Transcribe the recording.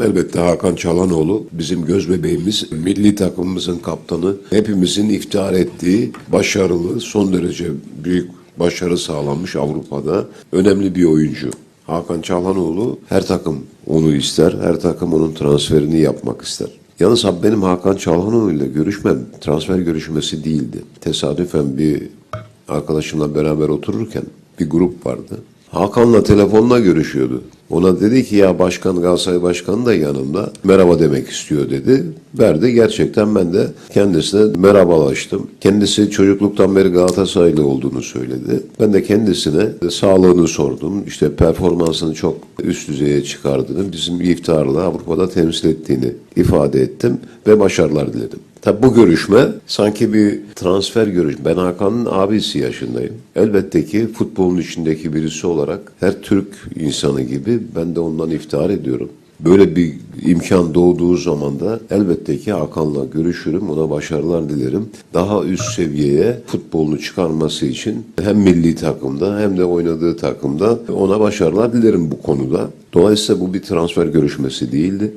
Elbette Hakan Çalhanoğlu bizim göz bebeğimiz, milli takımımızın kaptanı. Hepimizin iftihar ettiği başarılı, son derece büyük başarı sağlanmış Avrupa'da önemli bir oyuncu. Hakan Çalhanoğlu her takım onu ister, her takım onun transferini yapmak ister. Yalnız abi benim Hakan Çalhanoğlu ile görüşmem transfer görüşmesi değildi. Tesadüfen bir arkadaşımla beraber otururken bir grup vardı. Hakan'la telefonla görüşüyordu. Ona dedi ki ya başkan Galatasaray Başkanı da yanımda merhaba demek istiyor dedi. Verdi gerçekten ben de kendisine merhabalaştım. Kendisi çocukluktan beri Galatasaraylı olduğunu söyledi. Ben de kendisine sağlığını sordum. İşte performansını çok üst düzeye çıkardığını, bizim iftiharla Avrupa'da temsil ettiğini ifade ettim ve başarılar diledim. Tabi bu görüşme sanki bir transfer görüşme. Ben Hakan'ın abisi yaşındayım. Elbette ki futbolun içindeki birisi olarak her Türk insanı gibi ben de ondan iftihar ediyorum. Böyle bir imkan doğduğu zaman da elbette ki Hakan'la görüşürüm, ona başarılar dilerim. Daha üst seviyeye futbolunu çıkarması için hem milli takımda hem de oynadığı takımda ona başarılar dilerim bu konuda. Dolayısıyla bu bir transfer görüşmesi değildi.